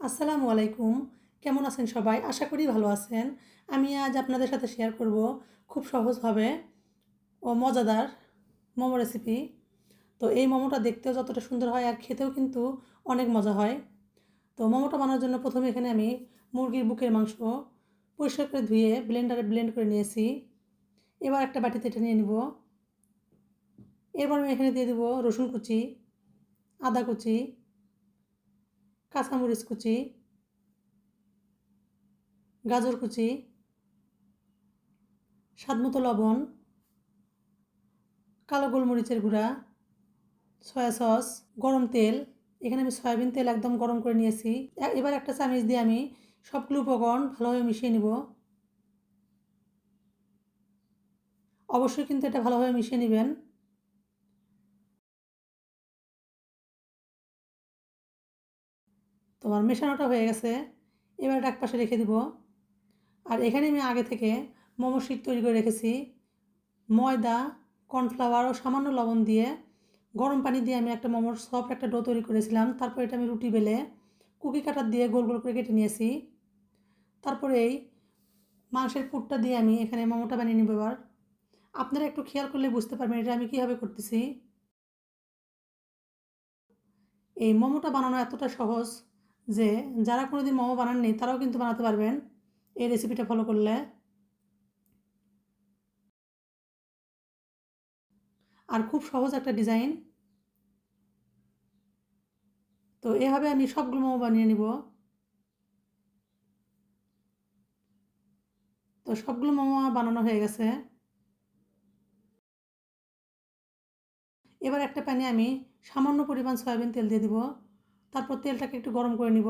আসসালামু আলাইকুম। কেমন আছেন সবাই? আশা করি ভালো আছেন। আমি আজ আপনাদের সাথে শেয়ার করব খুব সহজভাবে ও মজাদার মোমো রেসিপি তো এই মোমোটা দেখতেও যতটা সুন্দর হয় আর খেতেও কিন্তু অনেক মজা হয়। তো মোমোটা বানানোর জন্য প্রথমে এখানে আমি মুরগির বুকের মাংস পরিষ্কার করে ধুয়ে ব্লেন্ডারে ব্লেন্ড করে নিয়েছি। এবার একটা বাটিতে এটা নিয়ে নিব। এরপর আমি এখানে দিয়ে দেবো রসুন কুচি, আদা কুচি কাঁচামরিচ কুচি, গাজর কুচি, স্বাদমতো লবণ, কালো গোলমরিচের গুঁড়া, সয়া সস, গরম তেল। এখানে আমি সয়াবিন তেল একদম গরম করে নিয়েছি। এবার একটা চামিচ দিয়ে আমি সবগুলো উপকরণ ভালোভাবে মিশিয়ে নিব। অবশ্যই কিন্তু এটা ভালোভাবে মিশিয়ে নেবেন। তোমার মেশানোটা হয়ে গেছে, এবার এটা একপাশে রেখে দিব। আর এখানে আমি আগে থেকে মোমো শিট তৈরি করে রেখেছি। ময়দা, কর্নফ্লাওয়ার ও সামান্য লবণ দিয়ে গরম পানি দিয়ে আমি একটা মোমোর সফট একটা ডো তৈরি করেছিলাম। তারপর এটা আমি রুটি বেলে কুকি কাটার দিয়ে গোল গোল করে কেটে নিয়েছি। তারপরে এই মাংসের পুরটা দিয়ে আমি এখানে মোমোটা বানিয়ে নেব এবার। আপনারা একটু খেয়াল করলে বুঝতে পারবেন এটা আমি কীভাবে করতেছি। এই মোমোটা বানানো এতটা সহজ যে যারা কোনো দিন মোমো বানাননি, তারাও কিন্তু বানাতে পারবেন। এই রেসিপিটা ফলো করলে। আর খুব সহজ একটা ডিজাইন তো এভাবে আমি সবগুলো মোমো বানিয়ে নিব। তো সবগুলো মোমো বানানো হয়ে গেছে। এবার একটা প্যানে আমি সামান্য পরিমাণ সয়াবিন তেল দিয়ে দিব। তারপর তেলটাকে একটু গরম করে নিব।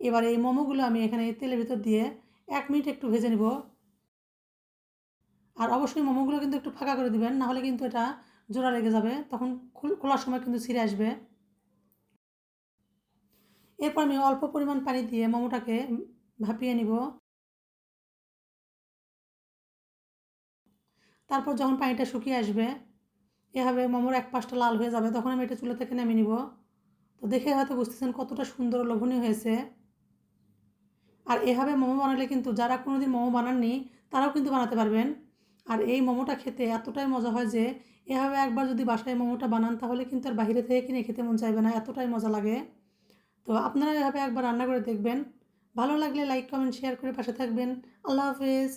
এবার এই মোমোগুলো আমি এখানে তেলের ভিতর দিয়ে এক মিনিট একটু ভেজে নিব। আর অবশ্যই মোমোগুলো কিন্তু একটু ফাঁকা করে দিবেন নাহলে কিন্তু এটা জোড়া লেগে যাবে, তখন খোলার সময় কিন্তু ছিঁড়ে আসবে। এরপর আমি অল্প পরিমাণ পানি দিয়ে মোমোটাকে ভাপিয়ে নিব। তারপর যখন পানিটা শুকিয়ে আসবে, এভাবে মোমোর এক পাশটা লাল হয়ে যাবে, তখন আমি এটা চুলা থেকে নামিয়ে নিব। তো দেখে হয়তো বুঝতেছেন কতটা সুন্দর লোভনীয় হয়েছে। আর এভাবে মোমো বানালে কিন্তু যারা কোনো দিন মোমো বানাননি, তারাও কিন্তু বানাতে পারবেন। আর এই মোমোটা খেতে এতটাই মজা হয় যে, এভাবে একবার যদি বাসায় মোমোটা বানান, তাহলে কিন্তু আর বাইরে থেকে কিনে খেতে মন চাইবে না, এতটাই মজা লাগে। তো আপনারা এভাবে একবার রান্না করে দেখবেন। ভালো লাগলে লাইক, কমেন্ট, শেয়ার করে পাশে থাকবেন। আল্লাহ হাফেজ।